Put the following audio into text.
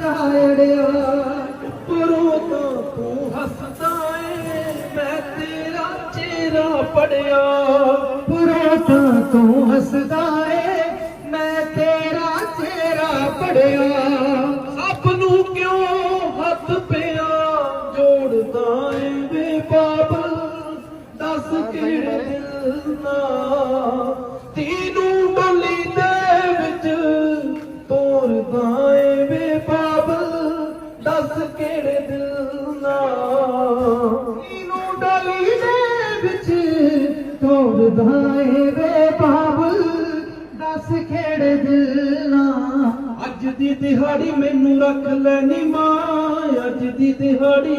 ਕਾੜਿਆ ਪਰੋਂ ਤਾਂ ਤੂੰ ਹੱਸਦਾ ਏ, ਮੈਂ ਤੇਰਾ ਚਿਹਰਾ ਪੜਿਆ। ਪਰੋਂ ਤਾਂ ਤੂੰ ਹੱਸਦਾ ਏ ਮੈਂ ਤੇਰਾ ਚਿਹਰਾ ਪੜਿਆ ਸਭ ਨੂੰ ਕਿਉਂ ਹੱਥ ਪਿਆ ਜੋੜਦਾ ਏ ਵੇ ਬਾਬਾ? ਦੱਸ ਕਿਹੜੇ ਦਿਲ ਨਾਲ ਤੀਨੂੰ ਬਲੀ ਦੇ ਵਿੱਚ ਤੋਰਦਾ ਕਿਹੜੇ ਦਿਲ ਨਾਲ। ਤੀਨੂੰ ਡੋਲੀ ਦੇ ਵਿੱਚ ਤੋੜਦਾ ਏ ਵੇ ਬਾਬਲ। ਦੱਸ ਖੇੜੇ ਦਿਲ ਨਾ ਅੱਜ ਦੀ ਦਿਹਾੜੀ ਮੈਨੂੰ ਰੱਖ ਲੈਣੀ ਮਾਂ ਅੱਜ ਦੀ ਦਿਹਾੜੀ